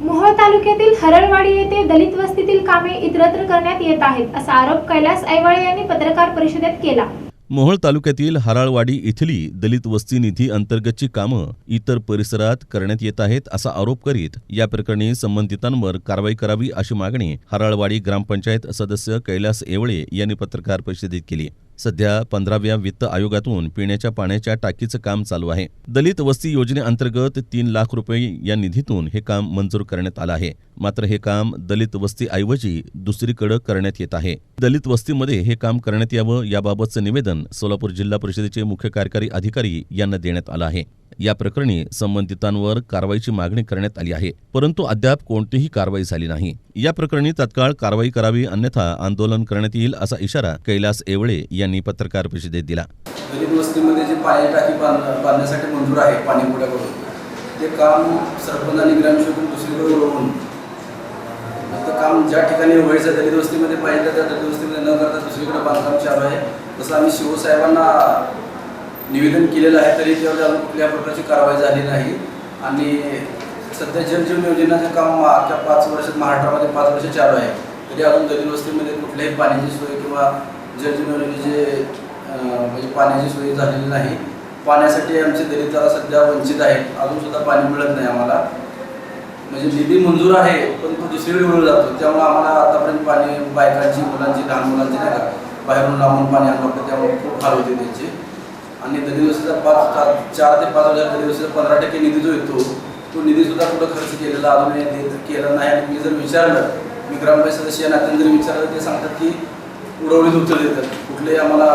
मोहोळ तालुक्यातील हरळवाडी येथे दलित वस्तीतील कामे इतरत्र करण्यात येत आहेत असा आरोप कैलास ऐवाळे यांनी पत्रकार परिषदेत केला. मोहोळ तालुक्यातील हराळवाडी इथली दलित वस्ती निधी अंतर्गतची कामं इतर परिसरात करण्यात येत आहेत असा आरोप करीत या प्रकरणी संबंधितांवर कारवाई करावी अशी मागणी हराळवाडी ग्रामपंचायत सदस्य कैलास येवळे यांनी पत्रकार परिषदेत केली. सध्या पंधराव्या वित्त आयोगातून पिण्याच्या पाण्याच्या टाकीचं काम चालू आहे. दलित वस्ती योजनेअंतर्गत तीन लाख रुपये या निधीतून हे काम मंजूर करण्यात आलं आहे. मात्र हे काम दलित वस्तीऐवजी दुसरीकडे करण्यात येत आहे. दलित वस्तीमध्ये हे काम करण्यात यावं याबाबतचं निवेदन सोलापूर जिल्हा परिषदेचे मुख्य कार्यकारी अधिकारी यांना देण्यात आलं आहे. या प्रकरणी संबंधितांवर कारवाईची मागणी करण्यात आली आहे. परंतु अद्याप कोणतीही कारवाई झाली नाही. या प्रकरणी तत्काळ कारवाई करावी अन्यथा आंदोलन करण्यात येईल असा इशारा कैलास एवळे यांनी पत्रकार परिषदेत दिला. दलित वस्तीमध्ये जे पाणी टाकी बांधण्यासाठी मंजूर आहे पाणी पुढ्याकडून ते काम सरपंच आणि ग्रामसेवक दुसरीकडे वळवून काम ज्या ठिकाणी व्हायचं दलित वस्तीमध्ये पाहिजे त्या दलित वस्तीमध्ये न करता दुसरीकडे बांधकाम चालू आहे. तसं आम्ही शिवसाहेबांना निवेदन केलेलं आहे तरी त्यावर अजून कुठल्या प्रकारची कारवाई झाली नाही. आणि सध्या जलजीवन योजनेचं काम आता पाच वर्षात महाराष्ट्रामध्ये पाच वर्ष चालू आहे. तरी अजून दलित वस्तीमध्ये कुठल्याही पाण्याची सोय किंवा जलजीवन योजनेचे म्हणजे पाण्याची सोय झालेली नाही. पाण्यासाठी आमचे दलित सध्या वंचित आहेत. अजून सुद्धा पाणी मिळत नाही आम्हाला. म्हणजे निधी मंजूर आहे पण तो दुसरीकडे मिळून जातो. त्यामुळे आम्हाला आतापर्यंत पाणी बायकांची मुलांची लहान मुलांची नाही का बाहेरून लांबून पाणी आणलं होतं त्यामुळे खूप हाल होते त्यांची. आणि दलित वस्तीचा पाच चार चार ते पाच हजार दलित वस्तीचा पंधरा टक्के निधी जो येतो तो निधी सुद्धा कुठं खर्च केलेला अजून देत केला नाही. आणि मी जर विचारलं मी ग्रामपंचायत सदस्य नात्याने जर विचारलं ते सांगतात की उडवणीत उत्तर देतात. कुठलेही आम्हाला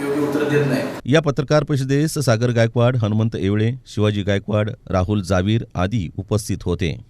योग्य उत्तर देत नाही. या पत्रकार परिषदेस सागर गायकवाड हनुमंत येवळे शिवाजी गायकवाड राहुल जावीर आदी उपस्थित होते.